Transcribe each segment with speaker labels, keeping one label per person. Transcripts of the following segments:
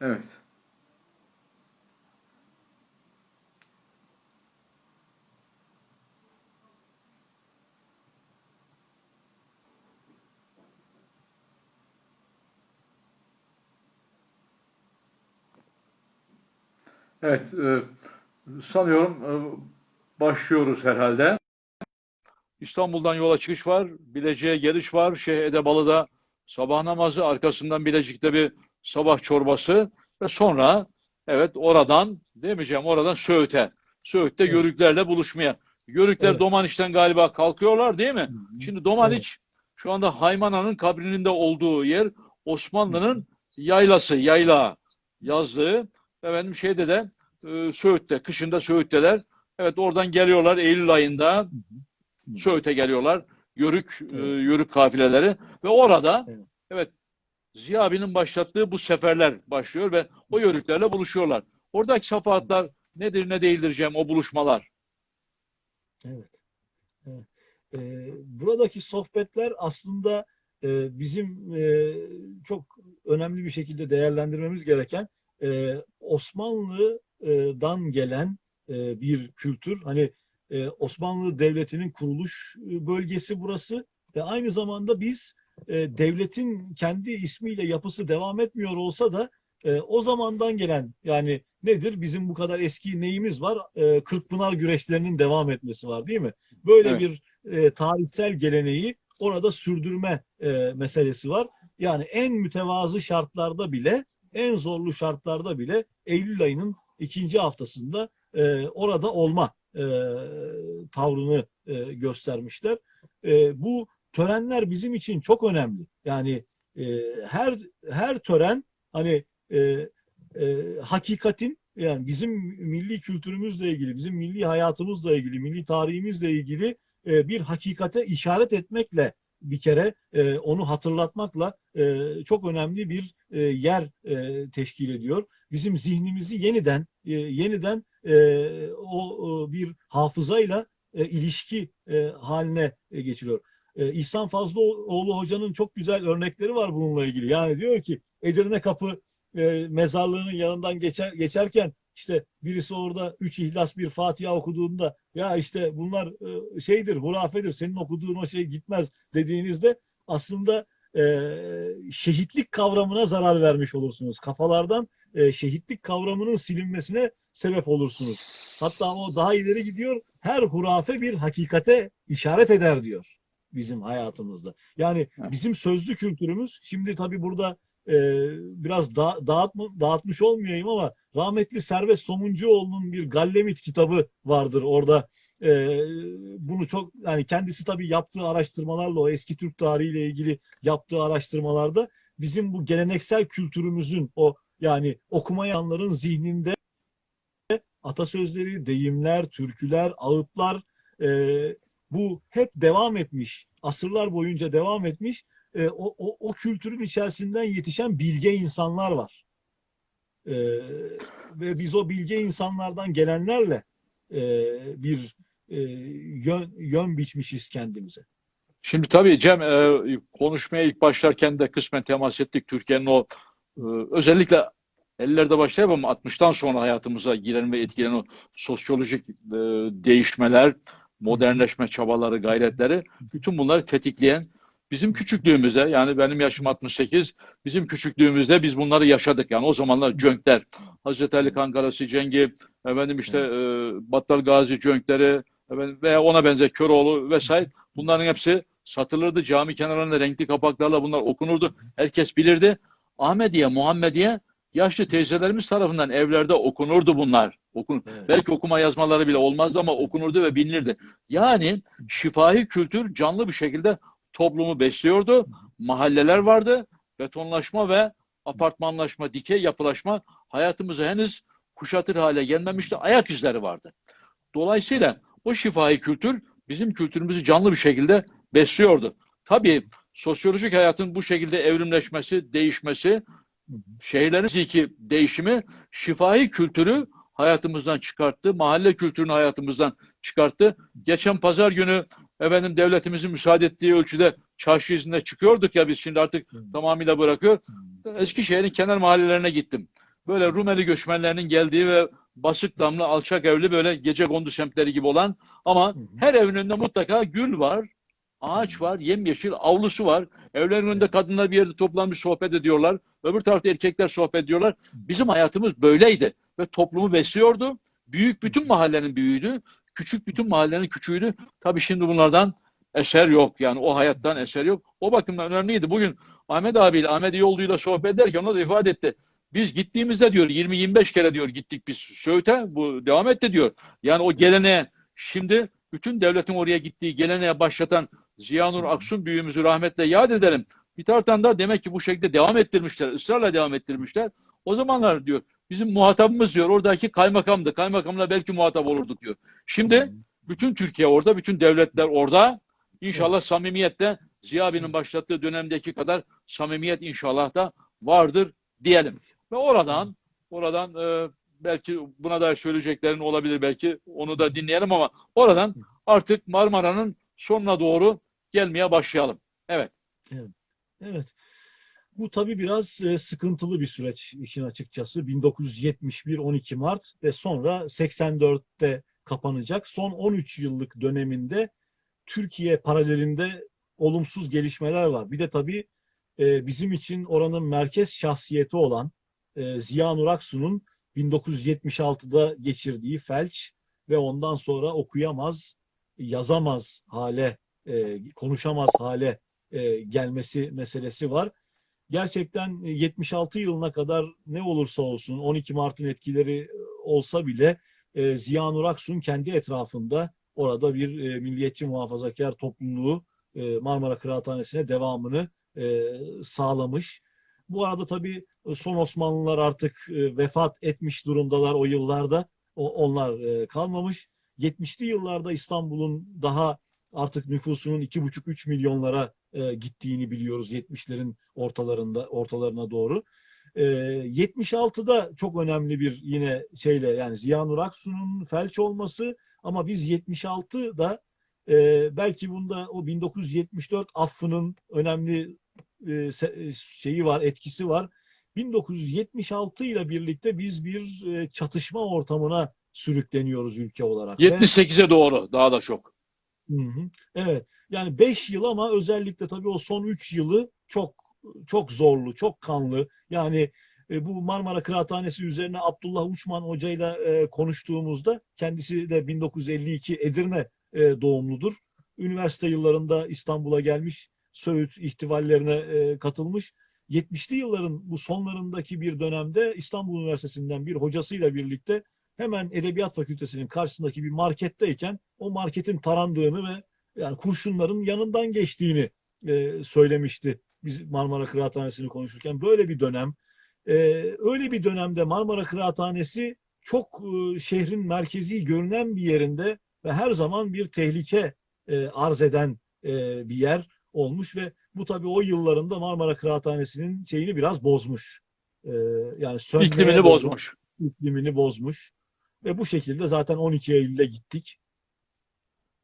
Speaker 1: Evet. Evet, e, sanıyorum e, başlıyoruz herhalde. İstanbul'dan yola çıkış var, Bilecik'e geliş var. Şeyh Edebalı'da sabah namazı, arkasından Bilecik'te bir sabah çorbası ve sonra evet oradan demeyeceğim oradan Söğüt'e. Söğüt'te
Speaker 2: Evet.
Speaker 1: Yörüklerle buluşmaya. Yörükler
Speaker 2: Evet.
Speaker 1: Domaniç'ten galiba kalkıyorlar değil mi?
Speaker 2: Hı hı.
Speaker 1: Şimdi Domaniç şu anda Haymana'nın kabrinin de olduğu yer Osmanlı'nın yaylası, yayla yazlığı. Efendim şeyde de e, Söğüt'te, kışında Söğüt'teler. Evet oradan geliyorlar Eylül ayında. Söğüt'e geliyorlar. Yörük, e,
Speaker 2: Evet.
Speaker 1: yörük kafileleri ve orada
Speaker 2: Evet.
Speaker 1: evet Ziya abinin başlattığı bu seferler başlıyor ve o yörüklerle buluşuyorlar. Oradaki safahatlar nedir ne değildir Cem o buluşmalar?
Speaker 2: Evet. Ee, buradaki sohbetler aslında e, bizim e, çok önemli bir şekilde değerlendirmemiz gereken e, Osmanlı'dan gelen bir kültür. Hani Osmanlı Devleti'nin kuruluş bölgesi burası ve aynı zamanda biz e, devletin kendi ismiyle yapısı devam etmiyor olsa da e, o zamandan gelen yani nedir? Bizim bu kadar eski neyimiz var? E, Kırkpınar güreşlerinin devam etmesi var değil mi? Böyle
Speaker 1: Evet.
Speaker 2: bir e, tarihsel geleneği orada sürdürme e, meselesi var. Yani en mütevazı şartlarda bile, en zorlu şartlarda bile Eylül ayının ikinci haftasında e, orada olma e, tavrını e, göstermişler. E, bu törenler bizim için çok önemli. Yani e, her her tören hani e, e, hakikatin yani bizim milli kültürümüzle ilgili, bizim milli hayatımızla ilgili, milli tarihimizle ilgili e, bir hakikate işaret etmekle bir kere e, onu hatırlatmakla e, çok önemli bir e, yer e, teşkil ediyor. Bizim zihnimizi yeniden e, yeniden e, o, o bir hafızayla e, ilişki e, haline e, geçiriyor. E, İhsan Fazlıoğlu Hoca'nın çok güzel örnekleri var bununla ilgili. Yani diyor ki Edirne Kapı e, mezarlığının yanından geçer, geçerken işte birisi orada üç ihlas bir Fatiha okuduğunda ya işte bunlar e, şeydir, hurafedir, senin okuduğun o şey gitmez dediğinizde aslında e, şehitlik kavramına zarar vermiş olursunuz. Kafalardan e, şehitlik kavramının silinmesine sebep olursunuz. Hatta o daha ileri gidiyor. Her hurafe bir hakikate işaret eder diyor bizim hayatımızda. Yani
Speaker 1: Evet.
Speaker 2: bizim sözlü kültürümüz şimdi tabii burada e, biraz da, dağıtma, dağıtmış olmayayım ama rahmetli Servet Somuncuoğlu'nun bir Gallemit kitabı vardır orada. E, bunu çok yani kendisi tabii yaptığı araştırmalarla o eski Türk tarihiyle ilgili yaptığı araştırmalarda bizim bu geleneksel kültürümüzün o yani okumayanların zihninde atasözleri, deyimler, türküler, ağıtlar e, bu hep devam etmiş. Asırlar boyunca devam etmiş. E, o, o, o kültürün içerisinden yetişen bilge insanlar var. E, ve biz o bilge insanlardan gelenlerle e, bir e, yön, yön biçmişiz kendimize.
Speaker 1: Şimdi tabii Cem e, konuşmaya ilk başlarken de kısmen temas ettik Türkiye'nin o e, özellikle 50'lerde başlayıp ama 60'tan sonra hayatımıza giren ve etkileyen o sosyolojik e, değişmeler, modernleşme çabaları, gayretleri bütün bunları tetikleyen bizim küçüklüğümüzde yani benim yaşım 68 bizim küçüklüğümüzde biz bunları yaşadık. Yani o zamanlar cönkler Hazreti Ali Kankarası Cengi efendim işte e, Battal Gazi cönkleri efendim, veya ona benzer Köroğlu vesaire bunların hepsi satılırdı cami kenarlarında renkli kapaklarla bunlar okunurdu. Herkes bilirdi. Ahmediye Muhammediye yaşlı teyzelerimiz tarafından evlerde okunurdu bunlar okun
Speaker 2: Evet.
Speaker 1: belki okuma yazmaları bile olmazdı ama okunurdu ve bilinirdi yani şifahi kültür canlı bir şekilde toplumu besliyordu. Mahalleler vardı. Betonlaşma ve apartmanlaşma, dikey yapılaşma hayatımızı henüz kuşatır hale gelmemişti. Ayak izleri vardı. Dolayısıyla o şifahi kültür bizim kültürümüzü canlı bir şekilde besliyordu. Tabii sosyolojik hayatın bu şekilde evrimleşmesi, değişmesi, şehirlerin fiziki değişimi şifahi kültürü hayatımızdan çıkarttı. Mahalle kültürünü hayatımızdan çıkarttı. Geçen pazar günü efendim devletimizin müsaade ettiği ölçüde çarşı iznine çıkıyorduk ya biz şimdi artık tamamıyla bırakıyor. Eskişehir'in kenar mahallelerine gittim. böyle Rumeli göçmenlerinin geldiği ve basık damlı alçak evli böyle gece kondu semtleri gibi olan ama
Speaker 2: hı.
Speaker 1: her evin önünde mutlaka gül var, ağaç var, yemyeşil avlusu var. Evlerin önünde kadınlar bir yerde toplanmış sohbet ediyorlar. Öbür tarafta erkekler sohbet ediyorlar. Bizim hayatımız böyleydi ve toplumu besliyordu. Büyük bütün mahallenin büyüğüydü. Küçük bütün mahallenin küçüğüydü. Tabii şimdi bunlardan eser yok. Yani o hayattan eser yok. O bakımdan önemliydi. Bugün Ahmet abiyle, Ahmet İyoğlu'yla sohbet ederken ona da ifade etti. Biz gittiğimizde diyor 20-25 kere diyor gittik biz Söğüt'e. Bu devam etti diyor. Yani o geleneğe şimdi bütün devletin oraya gittiği geleneğe başlatan Ziyanur Aksun büyüğümüzü rahmetle yad edelim. Bir taraftan da demek ki bu şekilde devam ettirmişler. ısrarla devam ettirmişler. O zamanlar diyor bizim muhatabımız diyor oradaki kaymakamdı. Kaymakamla belki muhatap olurduk diyor. Şimdi bütün Türkiye orada, bütün devletler orada. İnşallah samimiyette Ziya abinin başlattığı dönemdeki kadar samimiyet inşallah da vardır diyelim. Ve oradan oradan e, belki buna da söyleyeceklerin olabilir belki onu da dinleyelim ama oradan artık Marmara'nın sonuna doğru gelmeye başlayalım. Evet.
Speaker 2: Evet. Bu tabii biraz e, sıkıntılı bir süreç işin açıkçası. 1971 12 Mart ve sonra 84'te kapanacak. Son 13 yıllık döneminde Türkiye paralelinde olumsuz gelişmeler var. Bir de tabii e, bizim için oranın merkez şahsiyeti olan e, Ziya Nur Aksu'nun 1976'da geçirdiği felç ve ondan sonra okuyamaz, yazamaz hale, konuşamaz hale gelmesi meselesi var. Gerçekten 76 yılına kadar ne olursa olsun 12 Mart'ın etkileri e, olsa bile e, Ziya Nur Aksu'nun kendi etrafında orada bir e, milliyetçi muhafazakar topluluğu e, Marmara Kıraathanesi'ne devamını e, sağlamış. Bu arada tabii son Osmanlılar artık e, vefat etmiş durumdalar o yıllarda. O, onlar e, kalmamış. 70'li yıllarda İstanbul'un daha artık nüfusunun 2,5-3 milyonlara e, gittiğini biliyoruz 70'lerin ortalarında ortalarına doğru. E, 76'da çok önemli bir yine şeyle yani Ziya Nur Aksu'nun felç olması ama biz 76'da e, belki bunda o 1974 affının önemli e, şeyi var, etkisi var. 1976 ile birlikte biz bir e, çatışma ortamına sürükleniyoruz ülke olarak. Ve-
Speaker 1: 78'e doğru daha da çok.
Speaker 2: Hı hı. Evet. Yani 5 yıl ama özellikle tabii o son 3 yılı çok çok zorlu, çok kanlı. Yani e, bu Marmara Kıraathanesi üzerine Abdullah Uçman hocayla e, konuştuğumuzda kendisi de 1952 Edirne e, doğumludur. Üniversite yıllarında İstanbul'a gelmiş, Söğüt ihtivallerine e, katılmış. 70'li yılların bu sonlarındaki bir dönemde İstanbul Üniversitesi'nden bir hocasıyla birlikte hemen Edebiyat Fakültesi'nin karşısındaki bir marketteyken o marketin tarandığını ve yani kurşunların yanından geçtiğini e, söylemişti biz Marmara Kıraathanesi'ni konuşurken. Böyle bir dönem. e, öyle bir dönemde Marmara Kıraathanesi çok e, şehrin merkezi görünen bir yerinde ve her zaman bir tehlike e, arz eden e, bir yer olmuş ve bu tabii o yıllarında Marmara Kıraathanesi'nin şeyini biraz bozmuş. E, yani
Speaker 1: İklimini bozmuş.
Speaker 2: iklimini bozmuş. Ve bu şekilde zaten 12 Eylül'de gittik.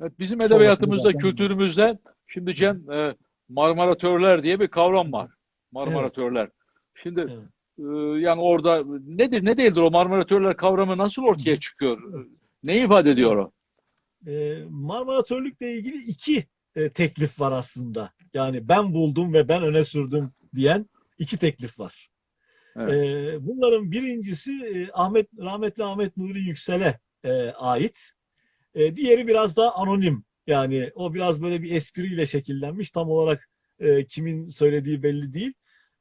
Speaker 1: Evet, bizim edebiyatımızda,
Speaker 2: zaten-
Speaker 1: kültürümüzde şimdi Cem e, marmaratörler diye bir kavram var. Marmaratörler. Şimdi
Speaker 2: Evet.
Speaker 1: e, yani orada nedir ne değildir o marmaratörler kavramı nasıl ortaya çıkıyor? Ne ifade ediyor o?
Speaker 2: Ee, Marmaratörlükle ilgili iki e, teklif var aslında. Yani ben buldum ve ben öne sürdüm diyen iki teklif var.
Speaker 1: Evet.
Speaker 2: Ee, bunların birincisi e, Ahmet rahmetli Ahmet Nuri Yüksel'e e, ait. E, diğeri biraz daha anonim. Yani o biraz böyle bir espriyle şekillenmiş. Tam olarak e, kimin söylediği belli değil.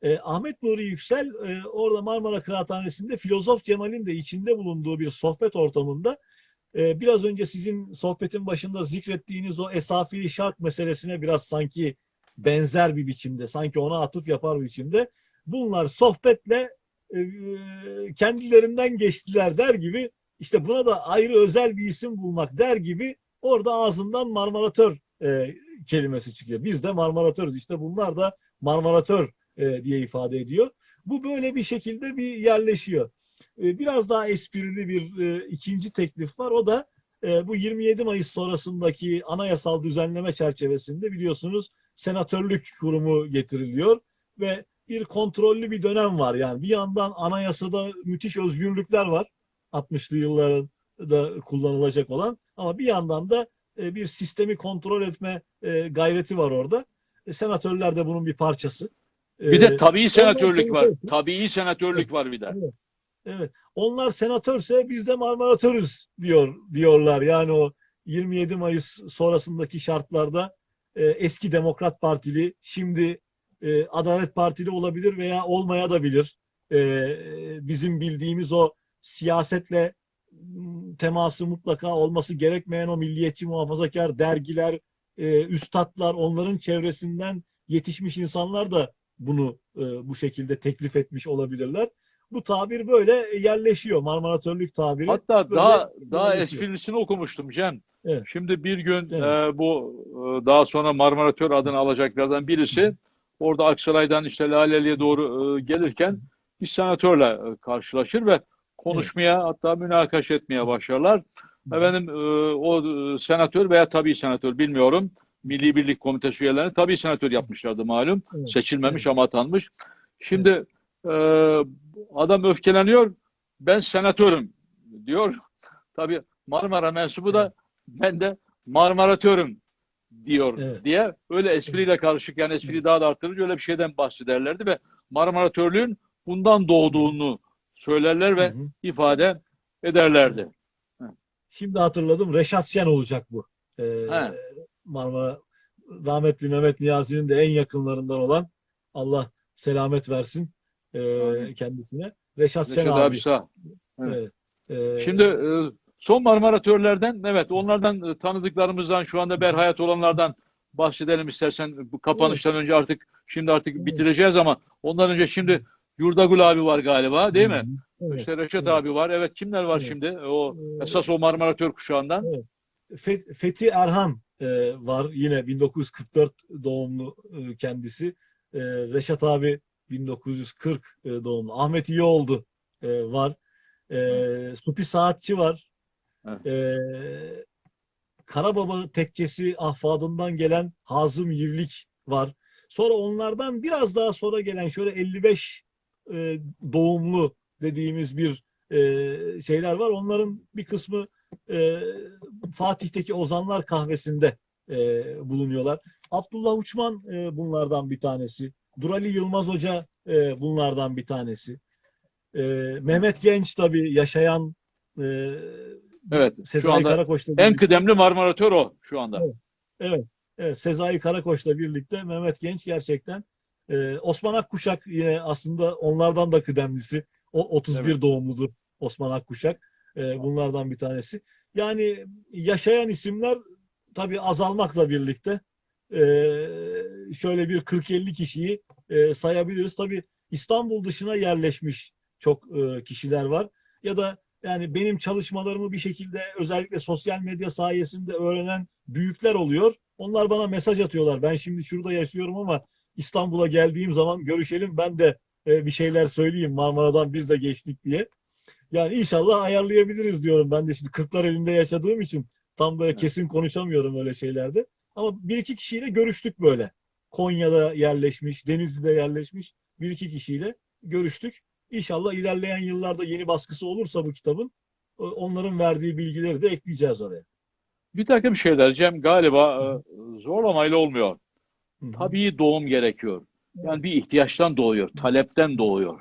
Speaker 2: E, Ahmet Nuri Yüksel e, orada Marmara Kıraathanesi'nde filozof Cemal'in de içinde bulunduğu bir sohbet ortamında e, biraz önce sizin sohbetin başında zikrettiğiniz o esafili şark meselesine biraz sanki benzer bir biçimde, sanki ona atıf yapar bir biçimde bunlar sohbetle e, kendilerinden geçtiler der gibi işte buna da ayrı özel bir isim bulmak der gibi orada ağzından marmaratör e, kelimesi çıkıyor. Biz de marmaratörüz. İşte bunlar da marmaratör e, diye ifade ediyor. Bu böyle bir şekilde bir yerleşiyor. E, biraz daha esprili bir e, ikinci teklif var. O da e, bu 27 Mayıs sonrasındaki anayasal düzenleme çerçevesinde biliyorsunuz senatörlük kurumu getiriliyor ve bir kontrollü bir dönem var. Yani bir yandan anayasada müthiş özgürlükler var. 60'lı yılların da kullanılacak olan ama bir yandan da e, bir sistemi kontrol etme e, gayreti var orada. E, senatörler de bunun bir parçası.
Speaker 1: Bir de tabii senatörlük var. Tabii senatörlük var bir de.
Speaker 2: Evet. Onlar senatörse biz de marmaratörüz diyor diyorlar. Yani o 27 Mayıs sonrasındaki şartlarda eski Demokrat Partili şimdi e, Adalet Partili olabilir veya olmaya da bilir. E, bizim bildiğimiz o siyasetle teması mutlaka olması gerekmeyen o milliyetçi muhafazakar dergiler, e, üstadlar, onların çevresinden yetişmiş insanlar da bunu e, bu şekilde teklif etmiş olabilirler. Bu tabir böyle yerleşiyor. Marmaratörlük tabiri.
Speaker 1: Hatta
Speaker 2: böyle
Speaker 1: daha daha esprisini okumuştum Cem.
Speaker 2: Evet.
Speaker 1: Şimdi bir gün
Speaker 2: Evet.
Speaker 1: e, bu e, daha sonra Marmaratör adını alacaklardan birisi orada Aksaray'dan işte Laleli'ye doğru e, gelirken bir senatörle e, karşılaşır ve konuşmaya hatta münakaşa etmeye başlarlar. Efendim e, o e, senatör veya tabii senatör bilmiyorum. Milli Birlik Komitesi üyelerini tabii senatör yapmışlardı malum.
Speaker 2: Evet.
Speaker 1: Seçilmemiş ama atanmış. Şimdi e, adam öfkeleniyor. Ben senatörüm diyor. Tabii Marmara mensubu da ben de marmaratörüm diyor
Speaker 2: Evet.
Speaker 1: diye öyle espriyle karışık yani espriyi daha da arttırıcı öyle bir şeyden bahsederlerdi ve marmaratörlüğün bundan doğduğunu söylerler ve
Speaker 2: Hı hı.
Speaker 1: ifade ederlerdi.
Speaker 2: Şimdi hatırladım. Reşat Şen olacak bu. Ee,
Speaker 1: He.
Speaker 2: Marmara rahmetli Mehmet Niyazi'nin de en yakınlarından olan Allah selamet versin e, kendisine. Reşat Şen
Speaker 1: Reşat
Speaker 2: abi.
Speaker 1: abi sağ. Evet.
Speaker 2: Evet. Ee,
Speaker 1: Şimdi e, son marmaratörlerden evet onlardan e, tanıdıklarımızdan şu anda berhayat olanlardan bahsedelim istersen bu kapanıştan önce artık şimdi artık
Speaker 2: Evet.
Speaker 1: bitireceğiz ama ondan önce şimdi Yurdagul abi var galiba değil mi?
Speaker 2: Evet.
Speaker 1: İşte Reşat
Speaker 2: evet.
Speaker 1: abi var. Evet kimler var
Speaker 2: Evet.
Speaker 1: şimdi? O
Speaker 2: Ee,
Speaker 1: esas o marmaratör kuşağından.
Speaker 2: Fe- Fethi Erhan e, var. Yine 1944 doğumlu e, kendisi. E, Reşat abi 1940 e, doğumlu. Ahmet İyioldu e, var. E, Supi Saatçi var.
Speaker 1: Evet.
Speaker 2: E, Karababa tekkesi ahfadından gelen Hazım Yivlik var. Sonra onlardan biraz daha sonra gelen şöyle 55 e, doğumlu dediğimiz bir e, şeyler var. Onların bir kısmı e, Fatih'teki Ozanlar Kahvesi'nde e, bulunuyorlar. Abdullah Uçman e, bunlardan bir tanesi. Durali Yılmaz Hoca e, bunlardan bir tanesi. E, Mehmet Genç tabii yaşayan e,
Speaker 1: Evet. Şu
Speaker 2: Sezai
Speaker 1: anda
Speaker 2: Karakoç'la
Speaker 1: en
Speaker 2: birlikte,
Speaker 1: kıdemli marmaratör o şu anda.
Speaker 2: Evet. evet, Sezai Karakoç'la birlikte Mehmet Genç gerçekten e, Osman Akkuşak yine aslında onlardan da kıdemlisi. O 31
Speaker 1: Evet.
Speaker 2: doğumludur Osman Akkuşak. E, bunlardan bir tanesi. Yani yaşayan isimler tabii azalmakla birlikte e, şöyle bir 40-50 kişiyi e, sayabiliriz. Tabii İstanbul dışına yerleşmiş çok e, kişiler var. Ya da yani benim çalışmalarımı bir şekilde özellikle sosyal medya sayesinde öğrenen büyükler oluyor. Onlar bana mesaj atıyorlar. Ben şimdi şurada yaşıyorum ama İstanbul'a geldiğim zaman görüşelim. Ben de e, bir şeyler söyleyeyim Marmara'dan biz de geçtik diye. Yani inşallah ayarlayabiliriz diyorum. Ben de şimdi Kırklar elinde yaşadığım için tam böyle kesin konuşamıyorum öyle şeylerde. Ama bir iki kişiyle görüştük böyle. Konya'da yerleşmiş, Denizli'de yerleşmiş bir iki kişiyle görüştük. İnşallah ilerleyen yıllarda yeni baskısı olursa bu kitabın onların verdiği bilgileri de ekleyeceğiz oraya.
Speaker 1: Bir takım şeyler Cem galiba e, zorlamayla olmuyor.
Speaker 2: Hı hı.
Speaker 1: Tabii doğum gerekiyor. Yani bir ihtiyaçtan doğuyor, talepten doğuyor.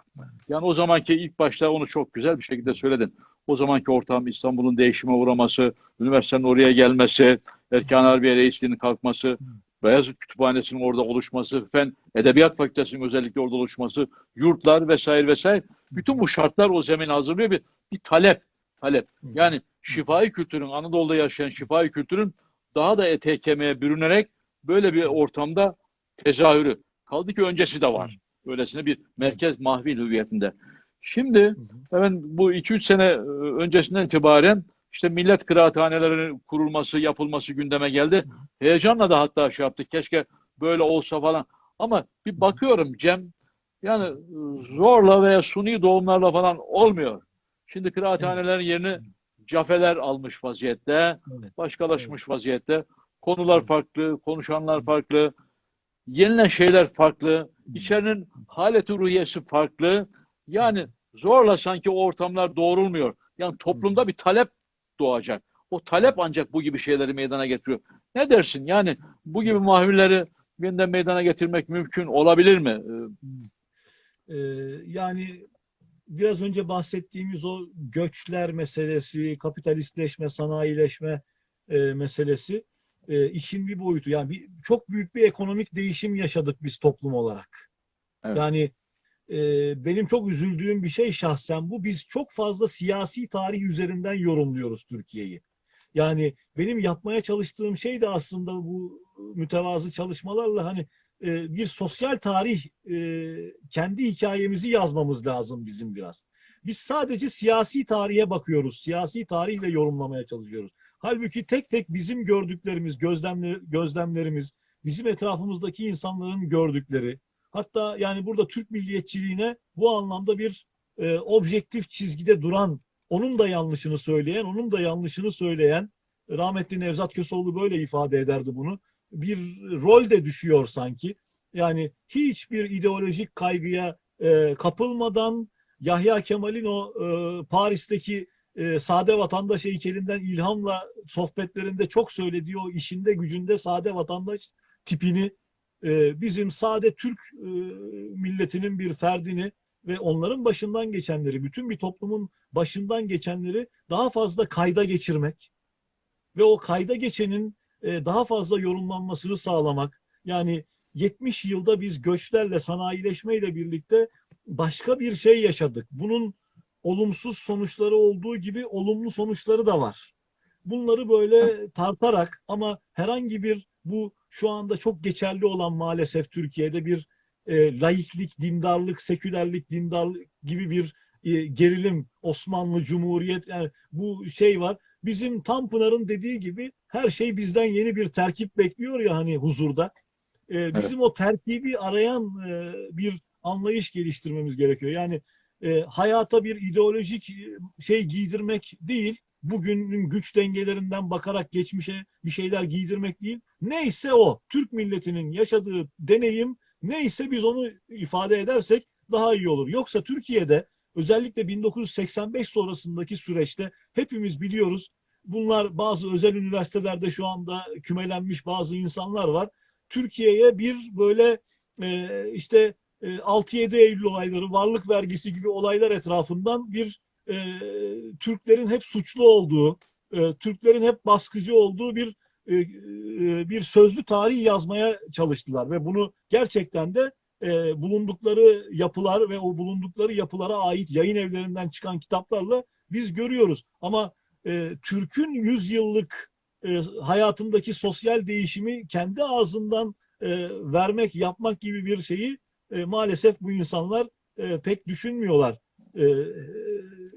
Speaker 1: Yani o zamanki ilk başta onu çok güzel bir şekilde söyledin. O zamanki ortam İstanbul'un değişime uğraması, üniversitenin oraya gelmesi, Erkan Harbiye Reisliği'nin kalkması, Beyazıt Kütüphanesi'nin orada oluşması, Fen Edebiyat Fakültesi'nin özellikle orada oluşması, yurtlar vesaire vesaire. Bütün bu şartlar o zemini hazırlıyor bir, bir talep. Talep. Yani şifai kültürün, Anadolu'da yaşayan şifai kültürün daha da ete kemiğe bürünerek böyle bir ortamda tezahürü. Kaldı ki öncesi de var. Öylesine bir merkez mahvil hüviyetinde. Şimdi ben bu 2-3 sene e, öncesinden itibaren işte millet kıraathanelerinin kurulması, yapılması gündeme geldi. Heyecanla da hatta şey yaptık. Keşke böyle olsa falan. Ama bir bakıyorum Cem, yani zorla veya suni doğumlarla falan olmuyor. Şimdi kıraathanelerin yerini cafeler almış vaziyette, başkalaşmış vaziyette. Konular farklı, konuşanlar farklı. yenilen şeyler farklı, içerinin haleti ruhiyesi farklı. Yani zorla sanki o ortamlar doğrulmuyor. Yani toplumda bir talep doğacak. O talep ancak bu gibi şeyleri meydana getiriyor. Ne dersin? Yani bu gibi mahvilleri yeniden meydana getirmek mümkün olabilir mi? Ee,
Speaker 2: yani biraz önce bahsettiğimiz o göçler meselesi, kapitalistleşme, sanayileşme e, meselesi e, işin bir boyutu. Yani bir, çok büyük bir ekonomik değişim yaşadık biz toplum olarak.
Speaker 1: Evet.
Speaker 2: Yani benim çok üzüldüğüm bir şey şahsen bu. Biz çok fazla siyasi tarih üzerinden yorumluyoruz Türkiye'yi. Yani benim yapmaya çalıştığım şey de aslında bu mütevazı çalışmalarla hani e, bir sosyal tarih e, kendi hikayemizi yazmamız lazım bizim biraz. Biz sadece siyasi tarihe bakıyoruz. Siyasi tarihle yorumlamaya çalışıyoruz. Halbuki tek tek bizim gördüklerimiz, gözlemler, gözlemlerimiz, bizim etrafımızdaki insanların gördükleri, hatta yani burada Türk milliyetçiliğine bu anlamda bir e, objektif çizgide duran, onun da yanlışını söyleyen, onun da yanlışını söyleyen, rahmetli Nevzat Köseoğlu böyle ifade ederdi bunu bir rol de düşüyor sanki. Yani hiçbir ideolojik kaygıya e, kapılmadan Yahya Kemal'in o e, Paris'teki e, sade vatandaş heykelinden ilhamla sohbetlerinde çok söylediği o işinde gücünde sade vatandaş tipini e, bizim sade Türk e, milletinin bir ferdini ve onların başından geçenleri, bütün bir toplumun başından geçenleri daha fazla kayda geçirmek ve o kayda geçenin e, daha fazla yorumlanmasını sağlamak. Yani 70 yılda biz göçlerle, sanayileşmeyle birlikte başka bir şey yaşadık. Bunun olumsuz sonuçları olduğu gibi olumlu sonuçları da var. Bunları böyle tartarak ama herhangi bir bu şu anda çok geçerli olan maalesef Türkiye'de bir e, laiklik, dindarlık, sekülerlik, dindarlık gibi bir e, gerilim, Osmanlı, Cumhuriyet yani bu şey var. Bizim Tanpınar'ın dediği gibi her şey bizden yeni bir terkip bekliyor ya hani huzurda. Ee, bizim o terkibi arayan e, bir anlayış geliştirmemiz gerekiyor. Yani e, hayata bir ideolojik e, şey giydirmek değil, bugünün güç dengelerinden bakarak geçmişe bir şeyler giydirmek değil. Neyse o, Türk milletinin yaşadığı deneyim neyse biz onu ifade edersek daha iyi olur. Yoksa Türkiye'de özellikle 1985 sonrasındaki süreçte hepimiz biliyoruz bunlar bazı özel üniversitelerde şu anda kümelenmiş bazı insanlar var. Türkiye'ye bir böyle e, işte e, 6-7 Eylül olayları, varlık vergisi gibi olaylar etrafından bir e, Türklerin hep suçlu olduğu, e, Türklerin hep baskıcı olduğu bir e, e, bir sözlü tarih yazmaya çalıştılar ve bunu gerçekten de e, bulundukları yapılar ve o bulundukları yapılara ait yayın evlerinden çıkan kitaplarla biz görüyoruz. Ama e, Türk'ün 100 yıllık e, hayatındaki sosyal değişimi kendi ağzından e, vermek, yapmak gibi bir şeyi e, maalesef bu insanlar e, pek düşünmüyorlar. E,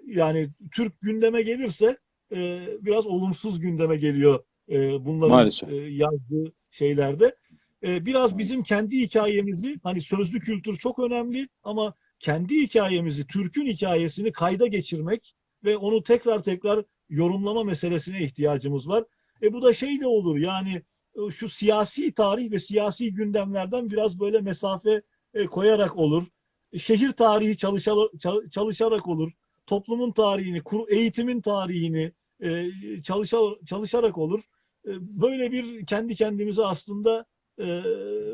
Speaker 2: yani Türk gündeme gelirse e, biraz olumsuz gündeme geliyor e, bunların
Speaker 1: Maalesef.
Speaker 2: e, yazdığı şeylerde. E, biraz bizim kendi hikayemizi, hani sözlü kültür çok önemli ama kendi hikayemizi, Türk'ün hikayesini kayda geçirmek ve onu tekrar tekrar yorumlama meselesine ihtiyacımız var. E bu da şeyle olur yani e, şu siyasi tarih ve siyasi gündemlerden biraz böyle mesafe e, koyarak olur. E, Şehir tarihi çalışarak olur. Toplumun tarihini, kur- eğitimin tarihini e, çalışa- çalışarak olur. E, Böyle bir kendi kendimize aslında e,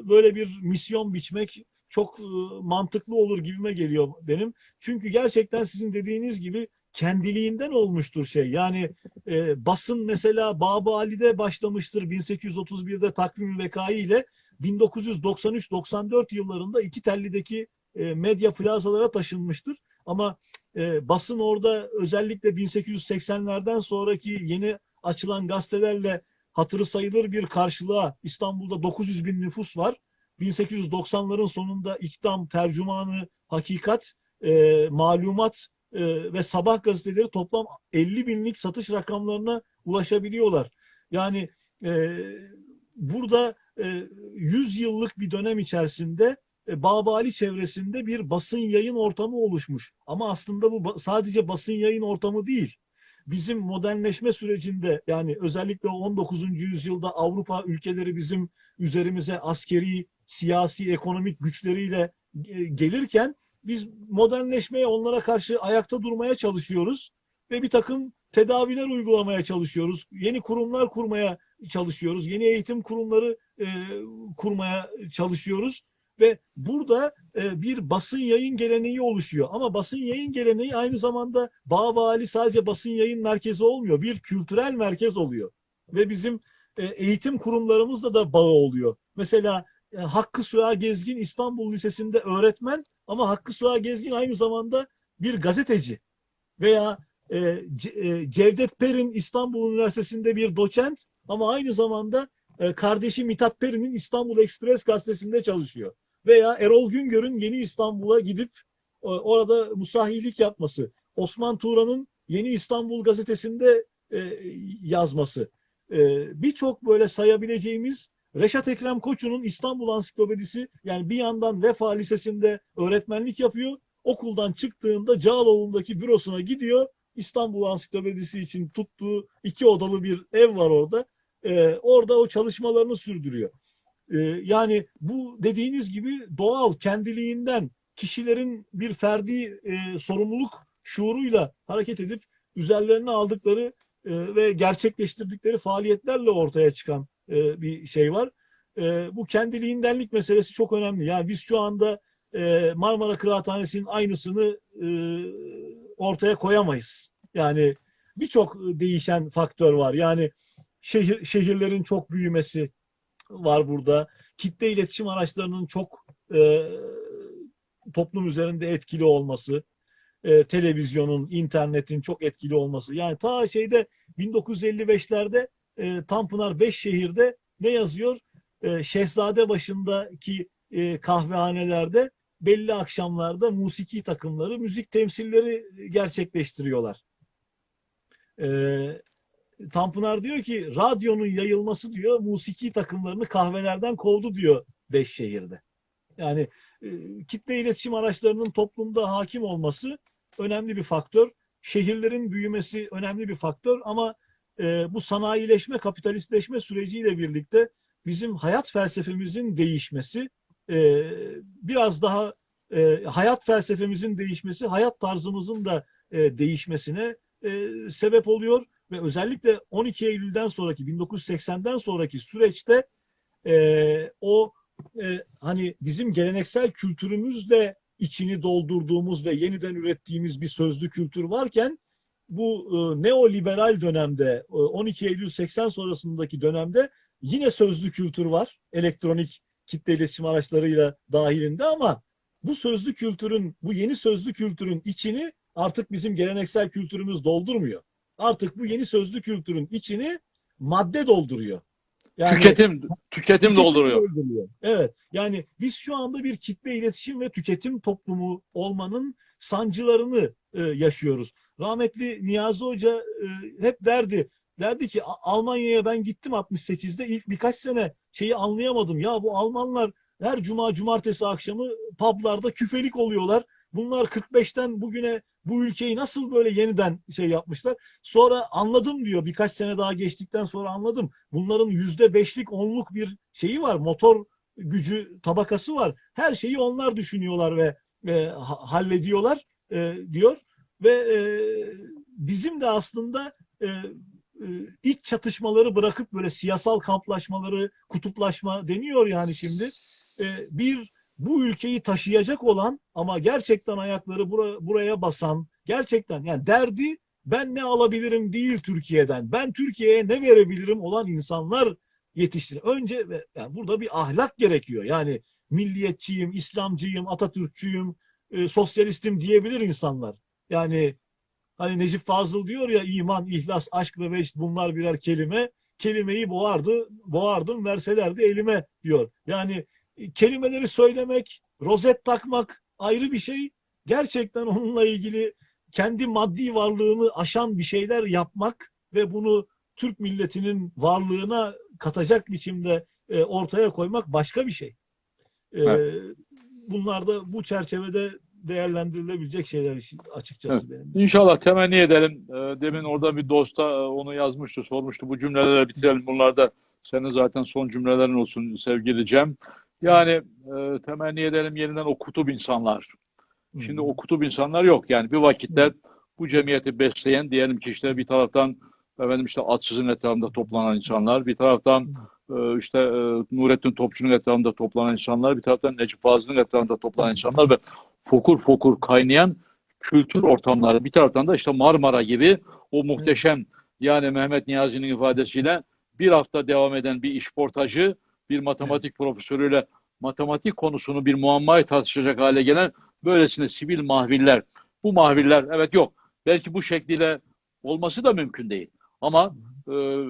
Speaker 2: böyle bir misyon biçmek çok e, mantıklı olur gibime geliyor benim. Çünkü gerçekten sizin dediğiniz gibi kendiliğinden olmuştur şey. Yani e, basın mesela Baba Ali'de başlamıştır 1831'de takvim vekai ile 1993-94 yıllarında iki tellideki e, medya plazalara taşınmıştır. Ama e, basın orada özellikle 1880'lerden sonraki yeni açılan gazetelerle hatırı sayılır bir karşılığa İstanbul'da 900 bin nüfus var. 1890'ların sonunda İkdam, Tercümanı, Hakikat, e, Malumat e, ve Sabah gazeteleri toplam 50 binlik satış rakamlarına ulaşabiliyorlar. Yani e, burada e, 100 yıllık bir dönem içerisinde Babali çevresinde bir basın yayın ortamı oluşmuş. Ama aslında bu sadece basın yayın ortamı değil. bizim modernleşme sürecinde yani özellikle 19. yüzyılda Avrupa ülkeleri bizim üzerimize askeri, siyasi, ekonomik güçleriyle e, gelirken biz modernleşmeye onlara karşı ayakta durmaya çalışıyoruz ve bir takım tedaviler uygulamaya çalışıyoruz. Yeni kurumlar kurmaya çalışıyoruz. Yeni eğitim kurumları e, kurmaya çalışıyoruz ve burada e, bir basın yayın geleneği oluşuyor. Ama basın yayın geleneği aynı zamanda Bağ Vali sadece basın yayın merkezi olmuyor. Bir kültürel merkez oluyor. Ve bizim e, eğitim kurumlarımızda da bağı oluyor. Mesela e, Hakkı Suha Gezgin İstanbul Lisesi'nde öğretmen ama Hakkı Suha Gezgin aynı zamanda bir gazeteci. Veya e, e, Cevdet Perin İstanbul Üniversitesi'nde bir doçent ama aynı zamanda e, kardeşi Mithat Perin'in İstanbul Express gazetesinde çalışıyor. Veya Erol Güngör'ün Yeni İstanbul'a gidip e, orada musahilik yapması. Osman Turan'ın Yeni İstanbul gazetesinde e, yazması. E, Birçok böyle sayabileceğimiz Reşat Ekrem Koçu'nun İstanbul Ansiklopedisi yani bir yandan Vefa Lisesi'nde öğretmenlik yapıyor. Okuldan çıktığında Cağaloğlu'ndaki bürosuna gidiyor. İstanbul Ansiklopedisi için tuttuğu iki odalı bir ev var orada. Ee, orada o çalışmalarını sürdürüyor. Ee, yani bu dediğiniz gibi doğal kendiliğinden kişilerin bir ferdi e, sorumluluk şuuruyla hareket edip üzerlerine aldıkları e, ve gerçekleştirdikleri faaliyetlerle ortaya çıkan e, bir şey var. E, bu kendiliğindenlik meselesi çok önemli. Yani biz şu anda e, Marmara Kıraathanesi'nin aynısını e, ortaya koyamayız. Yani birçok değişen faktör var. Yani şehir şehirlerin çok büyümesi var burada. Kitle iletişim araçlarının çok e, toplum üzerinde etkili olması, e, televizyonun, internetin çok etkili olması. Yani ta şeyde 1955'lerde e, Tanpınar 5 şehirde ne yazıyor? E, Şehzade başındaki e, kahvehanelerde belli akşamlarda musiki takımları müzik temsilleri gerçekleştiriyorlar. E, Tanpınar diyor ki radyonun yayılması diyor musiki takımlarını kahvelerden kovdu diyor beş şehirde. Yani e, kitle iletişim araçlarının toplumda hakim olması önemli bir faktör. Şehirlerin büyümesi önemli bir faktör ama e, bu sanayileşme, kapitalistleşme süreciyle birlikte bizim hayat felsefemizin değişmesi e, biraz daha e, hayat felsefemizin değişmesi, hayat tarzımızın da e, değişmesine e, sebep oluyor ve özellikle 12 Eylül'den sonraki 1980'den sonraki süreçte e, o e, hani bizim geleneksel kültürümüzle içini doldurduğumuz ve yeniden ürettiğimiz bir sözlü kültür varken bu e, neoliberal dönemde e, 12 Eylül 80 sonrasındaki dönemde yine sözlü kültür var. Elektronik kitle iletişim araçlarıyla dahilinde ama bu sözlü kültürün, bu yeni sözlü kültürün içini artık bizim geleneksel kültürümüz doldurmuyor. Artık bu yeni sözlü kültürün içini madde dolduruyor. Yani
Speaker 1: Tüketim, tüketim dolduruyor.
Speaker 2: dolduruyor. Evet. Yani biz şu anda bir kitle iletişim ve tüketim toplumu olmanın sancılarını e, yaşıyoruz. Rahmetli Niyazi Hoca e, hep derdi. Derdi ki "A- Almanya'ya ben gittim 68'de ilk birkaç sene şeyi anlayamadım. Ya bu Almanlar her cuma cumartesi akşamı publarda küfelik oluyorlar. Bunlar 45'ten bugüne bu ülkeyi nasıl böyle yeniden şey yapmışlar. Sonra anladım diyor birkaç sene daha geçtikten sonra anladım. Bunların yüzde beşlik onluk bir şeyi var. Motor gücü tabakası var. Her şeyi onlar düşünüyorlar ve e, ha- hallediyorlar e, diyor. Ve e, bizim de aslında e, e, iç çatışmaları bırakıp böyle siyasal kamplaşmaları, kutuplaşma deniyor yani şimdi. E, bir bu ülkeyi taşıyacak olan ama gerçekten ayakları bura- buraya basan, gerçekten yani derdi ben ne alabilirim değil Türkiye'den. Ben Türkiye'ye ne verebilirim olan insanlar yetiştir. Önce yani burada bir ahlak gerekiyor. Yani milliyetçiyim, İslamcıyım, Atatürkçüyüm, e, sosyalistim diyebilir insanlar. Yani hani Necip Fazıl diyor ya iman, ihlas, aşk ve vecd bunlar birer kelime. Kelimeyi boğardı, boğardım verselerdi elime diyor. Yani kelimeleri söylemek, rozet takmak ayrı bir şey. Gerçekten onunla ilgili kendi maddi varlığını aşan bir şeyler yapmak ve bunu Türk milletinin varlığına katacak biçimde e, ortaya koymak başka bir şey. E,
Speaker 1: Evet.
Speaker 2: Bunlar da bu çerçevede değerlendirilebilecek şeyler açıkçası benim.
Speaker 1: İnşallah temenni edelim. Ee, Demin orada bir dosta e, onu yazmıştı, sormuştu. Bu cümleleri bitirelim. Bunlar da senin zaten son cümlelerin olsun sevgili Cem. Yani e, temenni edelim yeniden o kutup insanlar. Şimdi o kutup insanlar yok. Yani bir vakitler bu cemiyeti besleyen diyelim ki işte bir taraftan efendim işte Atsız'ın etrafında toplanan insanlar, bir taraftan e, işte e, Nurettin Topçu'nun etrafında toplanan insanlar, bir taraftan Necip Fazıl'ın etrafında toplanan insanlar ve fokur fokur kaynayan kültür ortamları. Bir taraftan da işte Marmara gibi o muhteşem yani Mehmet Niyazi'nin ifadesiyle bir hafta devam eden bir işportajı bir matematik profesörüyle matematik konusunu bir muammayı tartışacak hale gelen böylesine sivil mahviller. Bu mahviller evet yok. Belki bu şekliyle olması da mümkün değil. Ama e,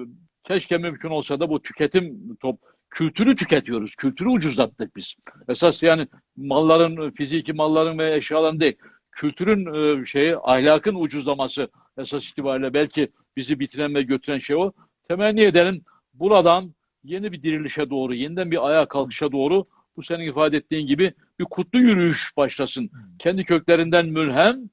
Speaker 1: keşke mümkün olsa da bu tüketim top kültürü tüketiyoruz. Kültürü ucuzlattık biz. Esas yani malların, fiziki malların ve eşyaların değil. Kültürün e, şeyi, ahlakın ucuzlaması esas itibariyle belki bizi bitiren ve götüren şey o. Temenni edelim buradan yeni bir dirilişe doğru, yeniden bir ayağa kalkışa doğru bu senin ifade ettiğin gibi bir kutlu yürüyüş başlasın. Kendi köklerinden mülhem,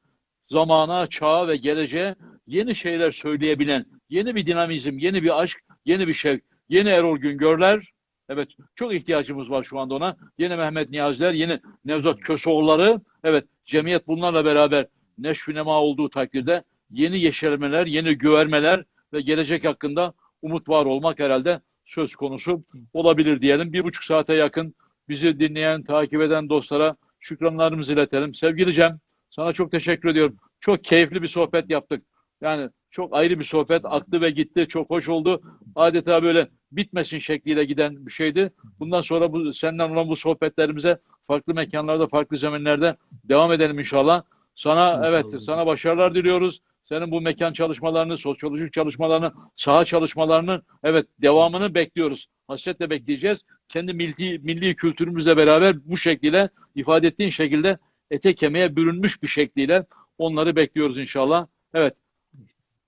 Speaker 1: zamana, çağa ve geleceğe yeni şeyler söyleyebilen, yeni bir dinamizm, yeni bir aşk, yeni bir şevk, yeni Erol Güngörler. Evet, çok ihtiyacımız var şu anda ona. Yeni Mehmet Niyaziler, yeni Nevzat Köseoğulları. Evet, cemiyet bunlarla beraber neşvünema olduğu takdirde yeni yeşermeler, yeni güvermeler ve gelecek hakkında umut var olmak herhalde söz konusu olabilir diyelim. Bir buçuk saate yakın bizi dinleyen, takip eden dostlara şükranlarımızı iletelim. Sevgili Cem, sana çok teşekkür ediyorum. Çok keyifli bir sohbet yaptık. Yani çok ayrı bir sohbet. Aktı ve gitti. Çok hoş oldu. Adeta böyle bitmesin şekliyle giden bir şeydi. Bundan sonra bu senden olan bu sohbetlerimize farklı mekanlarda, farklı zeminlerde devam edelim inşallah. Sana
Speaker 2: İnşallah.
Speaker 1: evet, sana başarılar diliyoruz. Senin bu mekan çalışmalarını, sosyolojik çalışmalarını, saha çalışmalarını evet devamını bekliyoruz. Hasretle bekleyeceğiz. Kendi milli milli kültürümüzle beraber bu şekliyle ifade ettiğin şekilde ete kemiğe bürünmüş bir şekliyle onları bekliyoruz inşallah. Evet.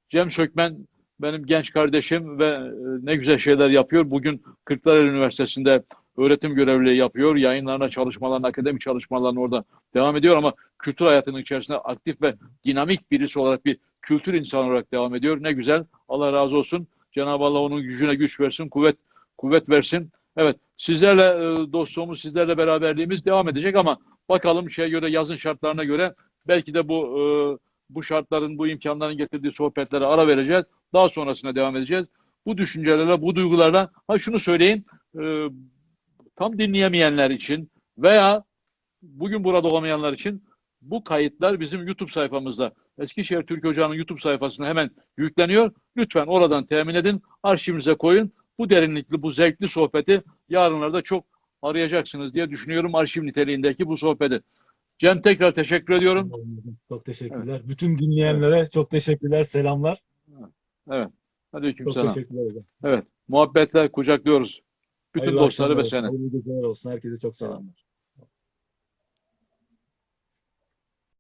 Speaker 1: Cem Sökmen benim genç kardeşim ve e, ne güzel şeyler yapıyor. Bugün Kırklareli Üniversitesi'nde öğretim görevliliği yapıyor. Yayınlarına, çalışmalarına, akademik çalışmalarına orada devam ediyor ama kültür hayatının içerisinde aktif ve dinamik birisi olarak bir kültür insanı olarak devam ediyor. Ne güzel. Allah razı olsun. Cenab-ı Allah onun gücüne güç versin, kuvvet kuvvet versin. Evet, sizlerle e, dostluğumuz, sizlerle beraberliğimiz devam edecek ama bakalım şeye göre, yazın şartlarına göre belki de bu e, bu şartların, bu imkanların getirdiği sohbetlere ara vereceğiz. Daha sonrasına devam edeceğiz. Bu düşüncelerle, bu duygularla, ha şunu söyleyeyim, e, tam dinleyemeyenler için veya bugün burada olamayanlar için bu kayıtlar bizim YouTube sayfamızda. Eskişehir Türk Ocağı'nın YouTube sayfasına hemen yükleniyor. Lütfen oradan temin edin, arşivinize koyun. Bu derinlikli, bu zevkli sohbeti yarınlarda çok arayacaksınız diye düşünüyorum arşiv niteliğindeki bu sohbeti. Cem tekrar teşekkür ediyorum.
Speaker 2: Çok teşekkürler. Bütün dinleyenlere çok teşekkürler. Selamlar.
Speaker 1: Evet.
Speaker 2: Çok
Speaker 1: Aleykümselam.
Speaker 2: teşekkürler hocam.
Speaker 1: Evet. Muhabbetle kucaklıyoruz. Bütün
Speaker 2: Hayırlı
Speaker 1: dostları ve seni.
Speaker 2: olsun. Hayırlı geceler olsun. Herkese çok selamlar.